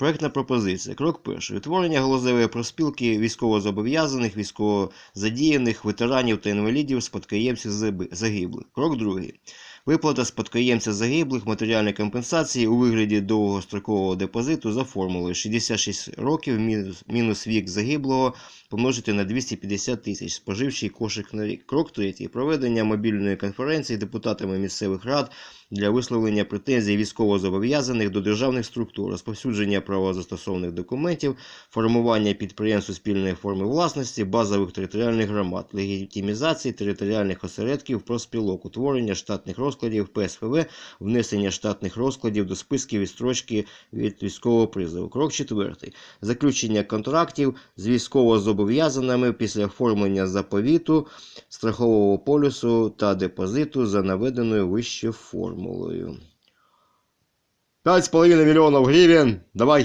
Проектна пропозиція. Крок перший. Утворення галузевої проспілки військовозобов'язаних, військовозадіяних, ветеранів та інвалідів, спадкоємців загиблих. Крок другий. Виплата спадкоємця загиблих матеріальної компенсації у вигляді довгострокового депозиту за формулою 66 років мінус, мінус вік загиблого помножити на 250 тисяч споживчий кошик на рік. Крок третій. Проведення мобільної конференції депутатами місцевих рад для висловлення претензій військовозобов'язаних до державних структур, розповсюдження правозастосовних документів, формування підприємств спільної форми власності, базових територіальних громад, легітимізації територіальних осередків профспілок, утворення штатних розкладів ПСПВ, внесення штатних розкладів до списків відстрочки від військового призову. Крок четвертий. Заключення контрактів з військовозобов'язаними після оформлення заповіту, страхового полюсу та депозиту за наведеною вище формулою. 5,5 мільйонів гривень. Давай.